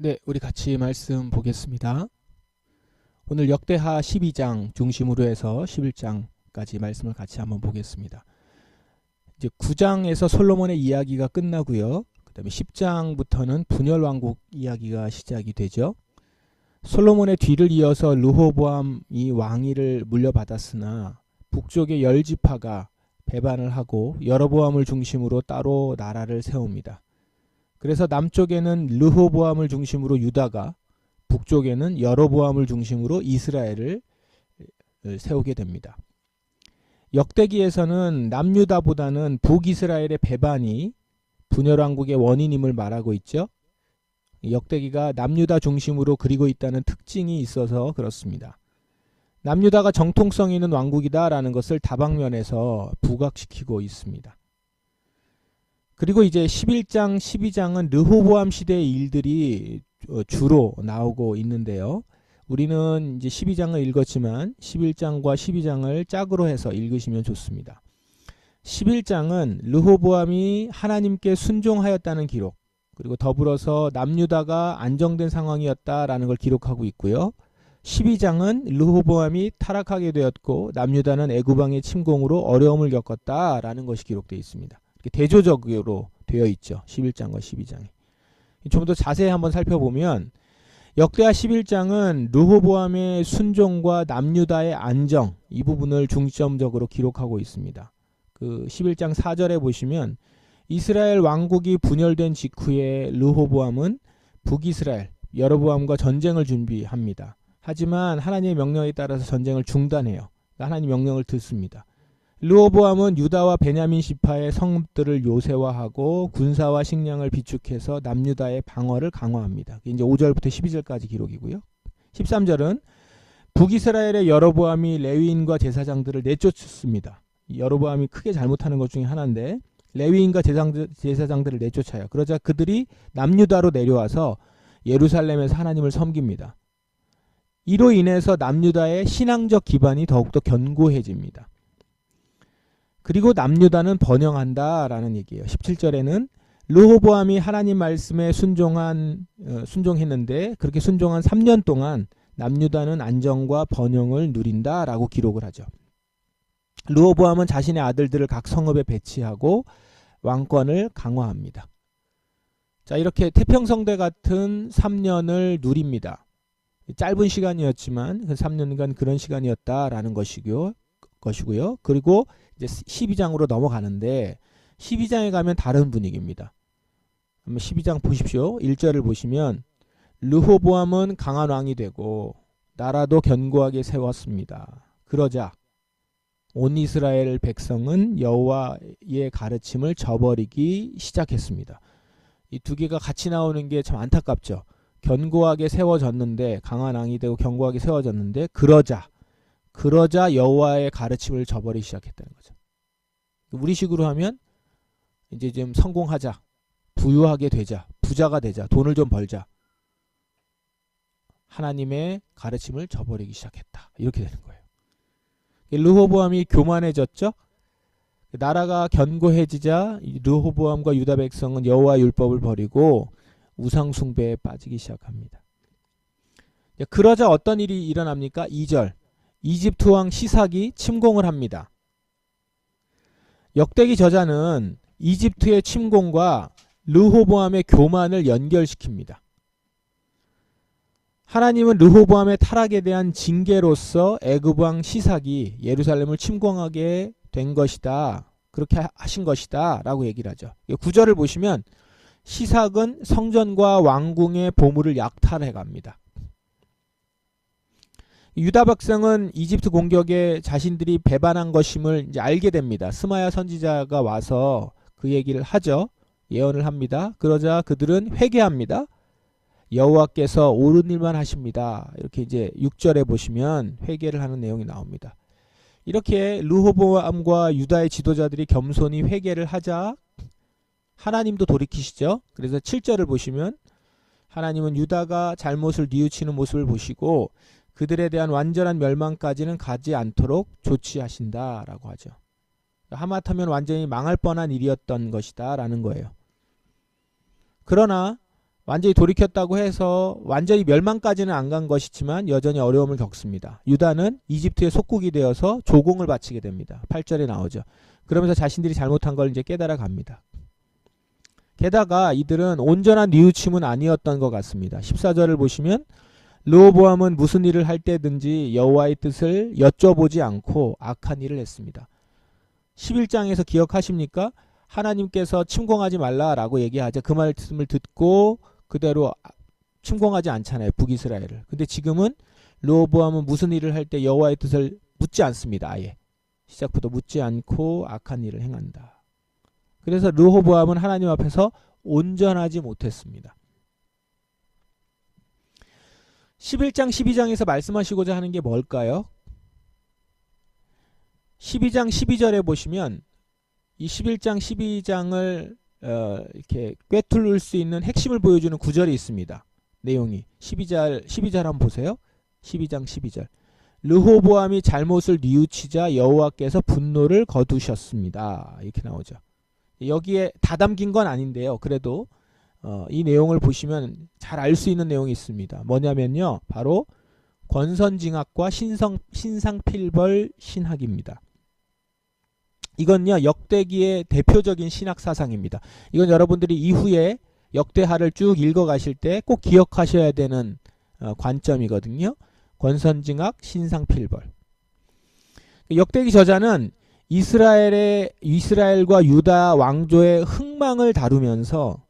네, 우리 같이 말씀 보겠습니다. 오늘 역대하 12장 중심으로 해서 11장까지 말씀을 같이 한번 보겠습니다. 이제 9장에서 솔로몬의 이야기가 끝나고요. 그다음에 10장부터는 분열 왕국 이야기가 시작이 되죠. 솔로몬의 뒤를 이어서 르호보암이 왕위를 물려받았으나 북쪽의 열 지파가 배반을 하고 여로보암을 중심으로 따로 나라를 세웁니다. 그래서 남쪽에는 르호보암을 중심으로 유다가 북쪽에는 여로보암을 중심으로 이스라엘을 세우게 됩니다. 역대기에서는 남유다보다는 북이스라엘의 배반이 분열왕국의 원인임을 말하고 있죠. 역대기가 남유다 중심으로 그리고 있다는 특징이 있어서 그렇습니다. 남유다가 정통성 있는 왕국이다라는 것을 다방면에서 부각시키고 있습니다. 그리고 이제 11장, 12장은 르호보암 시대의 일들이 어, 주로 나오고 있는데요. 우리는 이제 12장을 읽었지만 11장과 12장을 짝으로 해서 읽으시면 좋습니다. 11장은 르호보암이 하나님께 순종하였다는 기록, 그리고 더불어서 남유다가 안정된 상황이었다라는 걸 기록하고 있고요. 12장은 르호보암이 타락하게 되었고 남유다는 애구방의 침공으로 어려움을 겪었다라는 것이 기록되어 있습니다. 대조적으로 되어 있죠. 11장과 12장이. 좀더 자세히 한번 살펴보면 역대하 11장은 르호보암의 순종과 남유다의 안정 이 부분을 중점적으로 기록하고 있습니다. 그 11장 4절에 보시면 이스라엘 왕국이 분열된 직후에 르호보암은 북이스라엘 여로보암과 전쟁을 준비합니다. 하지만 하나님의 명령에 따라서 전쟁을 중단해요. 그러니까 하나님 명령을 듣습니다. 르호보암은 유다와 베냐민 시파의 성읍들을 요새화하고 군사와 식량을 비축해서 남유다의 방어를 강화합니다. 이제 5절부터 12절까지 기록이고요. 13절은 북이스라엘의 여로보암이 레위인과 제사장들을 내쫓습니다. 여로보암이 크게 잘못하는 것 중에 하나인데 레위인과 제사장들을 내쫓아요. 그러자 그들이 남유다로 내려와서 예루살렘에서 하나님을 섬깁니다. 이로 인해서 남유다의 신앙적 기반이 더욱더 견고해집니다. 그리고 남유다는 번영한다라는 얘기예요. 17절에는 르호보암이 하나님 말씀에 순종한 어, 순종했는데 그렇게 순종한 3년 동안 남유다는 안정과 번영을 누린다라고 기록을 하죠. 르호보암은 자신의 아들들을 각 성읍에 배치하고 왕권을 강화합니다. 자, 이렇게 태평성대 같은 3년을 누립니다. 짧은 시간이었지만 그 3년간 그런 시간이었다라는 것이고요. 것이고요. 그리고 이제 12장으로 넘어가는데 12장에 가면 다른 분위기입니다. 12장 보십시오. 1절을 보시면 르호보암은 강한 왕이 되고 나라도 견고하게 세웠습니다. 그러자 온 이스라엘 백성은 여호와의 가르침을 저버리기 시작했습니다. 이 두 개가 같이 나오는 게 참 안타깝죠. 견고하게 세워졌는데 강한 왕이 되고 견고하게 세워졌는데 그러자 그러자 여호와의 가르침을 저버리기 시작했다는 거죠. 우리식으로 하면 이제 좀 성공하자, 부유하게 되자, 부자가 되자, 돈을 좀 벌자. 하나님의 가르침을 저버리기 시작했다. 이렇게 되는 거예요. 르호보암이 교만해졌죠. 나라가 견고해지자 르호보암과 유다 백성은 여호와 율법을 버리고 우상 숭배에 빠지기 시작합니다. 그러자 어떤 일이 일어납니까? 2절. 이집트 왕 시삭이 침공을 합니다. 역대기 저자는 이집트의 침공과 르호보암의 교만을 연결시킵니다. 하나님은 르호보암의 타락에 대한 징계로서 애굽 왕 시삭이 예루살렘을 침공하게 된 것이다. 그렇게 하신 것이다. 라고 얘기를 하죠. 구절을 보시면 시삭은 성전과 왕궁의 보물을 약탈해 갑니다. 유다 백성은 이집트 공격에 자신들이 배반한 것임을 이제 알게 됩니다. 스마야 선지자가 와서 그 얘기를 하죠. 예언을 합니다. 그러자 그들은 회개합니다. 여호와께서 옳은 일만 하십니다. 이렇게 이제 6절에 보시면 회개를 하는 내용이 나옵니다. 이렇게 르호보암과 유다의 지도자들이 겸손히 회개를 하자 하나님도 돌이키시죠. 그래서 7절을 보시면 하나님은 유다가 잘못을 뉘우치는 모습을 보시고 그들에 대한 완전한 멸망까지는 가지 않도록 조치하신다라고 하죠. 하마터면 완전히 망할 뻔한 일이었던 것이다라는 거예요. 그러나 완전히 돌이켰다고 해서 완전히 멸망까지는 안 간 것이지만 여전히 어려움을 겪습니다. 유다는 이집트의 속국이 되어서 조공을 바치게 됩니다. 8절에 나오죠. 그러면서 자신들이 잘못한 걸 이제 깨달아 갑니다. 게다가 이들은 온전한 뉘우침은 아니었던 것 같습니다. 14절을 보시면 르호보암은 무슨 일을 할 때든지 여호와의 뜻을 여쭤보지 않고 악한 일을 했습니다. 11장에서 기억하십니까? 하나님께서 침공하지 말라라고 얘기하자 그 말씀을 듣고 그대로 침공하지 않잖아요. 북이스라엘을. 근데 지금은 르호보암은 무슨 일을 할 때 여호와의 뜻을 묻지 않습니다. 아예. 시작부터 묻지 않고 악한 일을 행한다. 그래서 르호보암은 하나님 앞에서 온전하지 못했습니다. 11장 12장에서 말씀하시고자 하는 게 뭘까요? 12장 12절에 보시면 이 11장 12장을 어, 이렇게 꿰뚫을 수 있는 핵심을 보여주는 구절이 있습니다. 내용이 12절 12절 한번 보세요. 12장 12절. 르호보암이 잘못을 뉘우치자 여호와께서 분노를 거두셨습니다. 이렇게 나오죠. 여기에 다 담긴 건 아닌데요. 그래도 어, 이 내용을 보시면 잘 알 수 있는 내용이 있습니다. 뭐냐면요. 바로 권선징악과 신성, 신상필벌 신학입니다. 이건요. 역대기의 대표적인 신학 사상입니다. 이건 여러분들이 이후에 역대하를 쭉 읽어 가실 때 꼭 기억하셔야 되는 어, 관점이거든요. 권선징악, 신상필벌. 역대기 저자는 이스라엘의 이스라엘과 유다 왕조의 흥망을 다루면서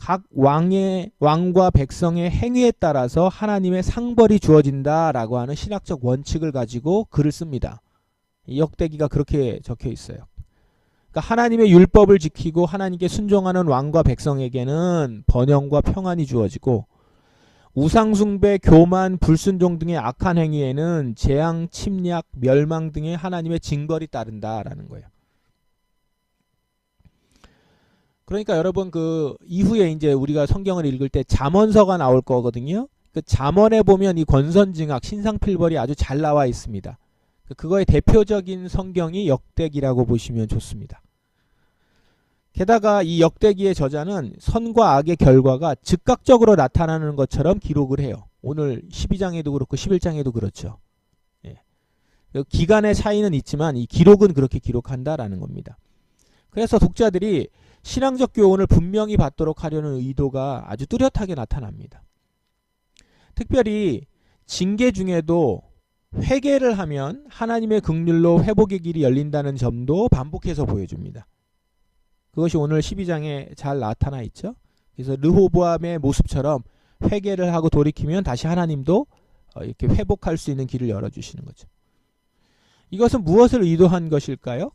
각 왕의 왕과 백성의 행위에 따라서 하나님의 상벌이 주어진다라고 하는 신학적 원칙을 가지고 글을 씁니다. 역대기가 그렇게 적혀 있어요. 그러니까 하나님의 율법을 지키고 하나님께 순종하는 왕과 백성에게는 번영과 평안이 주어지고 우상숭배, 교만, 불순종 등의 악한 행위에는 재앙, 침략, 멸망 등의 하나님의 징벌이 따른다라는 거예요. 그러니까 여러분 그 이후에 이제 우리가 성경을 읽을 때 잠언서가 나올 거거든요. 그 잠언에 보면 이 권선징악, 신상필벌이 아주 잘 나와 있습니다. 그거의 대표적인 성경이 역대기라고 보시면 좋습니다. 게다가 이 역대기의 저자는 선과 악의 결과가 즉각적으로 나타나는 것처럼 기록을 해요. 오늘 12장에도 그렇고 11장에도 그렇죠. 예. 기간의 차이는 있지만 이 기록은 그렇게 기록한다라는 겁니다. 그래서 독자들이 신앙적 교훈을 분명히 받도록 하려는 의도가 아주 뚜렷하게 나타납니다. 특별히 징계 중에도 회개를 하면 하나님의 긍휼로 회복의 길이 열린다는 점도 반복해서 보여줍니다. 그것이 오늘 12장에 잘 나타나 있죠. 그래서 르호보암의 모습처럼 회개를 하고 돌이키면 다시 하나님도 어, 이렇게 회복할 수 있는 길을 열어주시는 거죠. 이것은 무엇을 의도한 것일까요?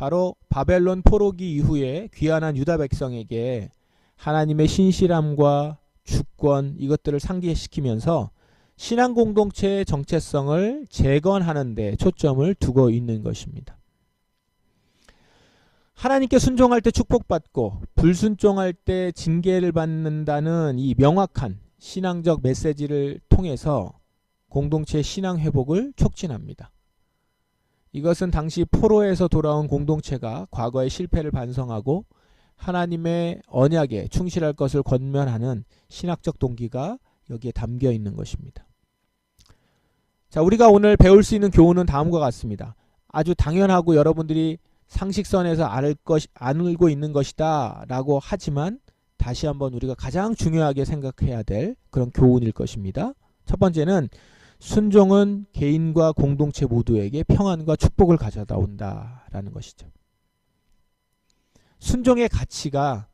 바로 바벨론 포로기 이후에 귀환한 유다 백성에게 하나님의 신실함과 주권 이것들을 상기시키면서 신앙 공동체의 정체성을 재건하는 데 초점을 두고 있는 것입니다. 하나님께 순종할 때 축복받고 불순종할 때 징계를 받는다는 이 명확한 신앙적 메시지를 통해서 공동체의 신앙 회복을 촉진합니다. 이것은 당시 포로에서 돌아온 공동체가 과거의 실패를 반성하고 하나님의 언약에 충실할 것을 권면하는 신학적 동기가 여기에 담겨 있는 것입니다. 자, 우리가 오늘 배울 수 있는 교훈은 다음과 같습니다. 아주 당연하고 여러분들이 상식선에서 알 것, 알고 있는 것이다 라고 하지만 다시 한번 우리가 가장 중요하게 생각해야 될 그런 교훈일 것입니다. 첫 번째는 순종은 개인과 공동체 모두에게 평안과 축복을 가져다 온다라는 것이죠. 순종의 가치가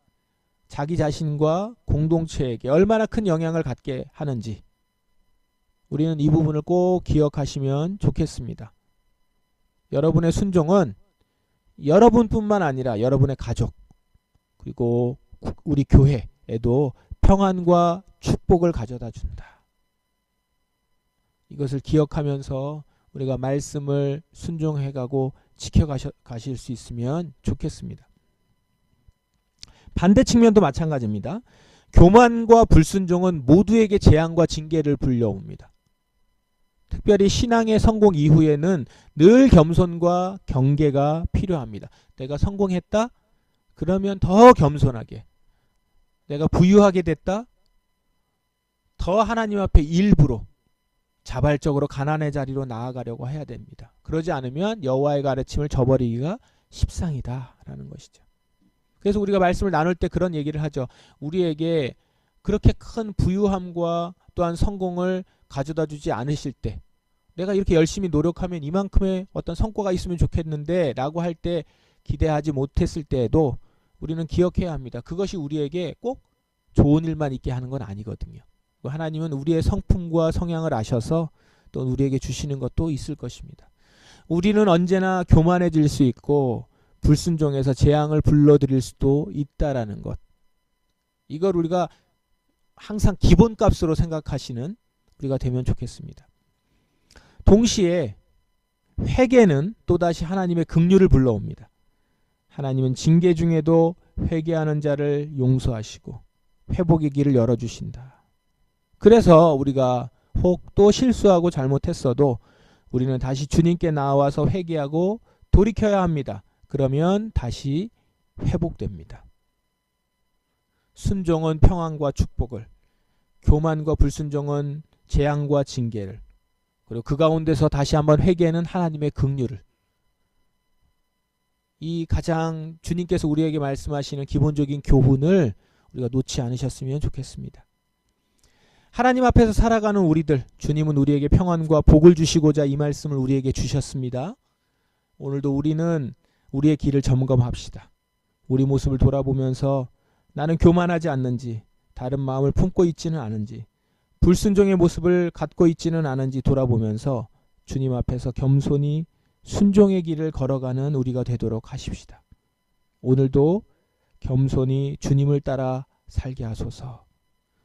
자기 자신과 공동체에게 얼마나 큰 영향을 갖게 하는지 우리는 이 부분을 꼭 기억하시면 좋겠습니다. 여러분의 순종은 여러분뿐만 아니라 여러분의 가족 그리고 우리 교회에도 평안과 축복을 가져다 준다. 이것을 기억하면서 우리가 말씀을 순종해 가고 지켜 가실 수 있으면 좋겠습니다. 반대 측면도 마찬가지입니다. 교만과 불순종은 모두에게 재앙과 징계를 불려옵니다. 특별히 신앙의 성공 이후에는 늘 겸손과 경계가 필요합니다. 내가 성공했다? 그러면 더 겸손하게 내가 부유하게 됐다? 더 하나님 앞에 일부러 자발적으로 가난의 자리로 나아가려고 해야 됩니다. 그러지 않으면 여호와의 가르침을 저버리기가 십상이다라는 것이죠. 그래서 우리가 말씀을 나눌 때 그런 얘기를 하죠. 우리에게 그렇게 큰 부유함과 또한 성공을 가져다 주지 않으실 때 내가 이렇게 열심히 노력하면 이만큼의 어떤 성과가 있으면 좋겠는데 라고 할 때 기대하지 못했을 때에도 우리는 기억해야 합니다. 그것이 우리에게 꼭 좋은 일만 있게 하는 건 아니거든요. 하나님은 우리의 성품과 성향을 아셔서 또 우리에게 주시는 것도 있을 것입니다. 우리는 언제나 교만해질 수 있고 불순종해서 재앙을 불러들일 수도 있다라는 것. 이걸 우리가 항상 기본값으로 생각하시는 우리가 되면 좋겠습니다. 동시에 회개는 또다시 하나님의 긍휼을 불러옵니다. 하나님은 징계 중에도 회개하는 자를 용서하시고 회복의 길을 열어주신다. 그래서 우리가 혹 또 실수하고 잘못했어도 우리는 다시 주님께 나와서 회개하고 돌이켜야 합니다. 그러면 다시 회복됩니다. 순종은 평안과 축복을, 교만과 불순종은 재앙과 징계를, 그리고 그 가운데서 다시 한번 회개는 하나님의 긍휼을. 이 가장 주님께서 우리에게 말씀하시는 기본적인 교훈을 우리가 놓지 않으셨으면 좋겠습니다. 하나님 앞에서 살아가는 우리들, 주님은 우리에게 평안과 복을 주시고자 이 말씀을 우리에게 주셨습니다. 오늘도 우리는 우리의 길을 점검합시다. 우리 모습을 돌아보면서 나는 교만하지 않는지, 다른 마음을 품고 있지는 않은지, 불순종의 모습을 갖고 있지는 않은지 돌아보면서 주님 앞에서 겸손히 순종의 길을 걸어가는 우리가 되도록 하십시다. 오늘도 겸손히 주님을 따라 살게 하소서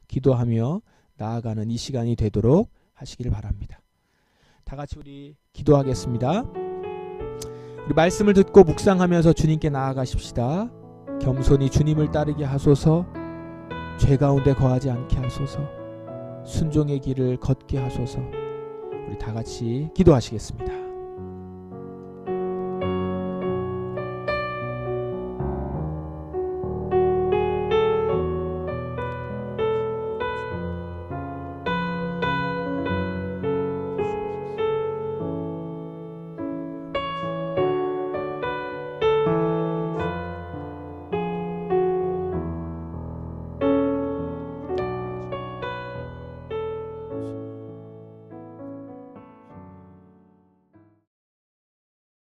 기도하며 나아가는 이 시간이 되도록 하시기를 바랍니다. 다 같이 우리 기도하겠습니다. 우리 말씀을 듣고 묵상하면서 주님께 나아가십시다. 겸손히 주님을 따르게 하소서. 죄 가운데 거하지 않게 하소서. 순종의 길을 걷게 하소서. 우리 다 같이 기도하시겠습니다.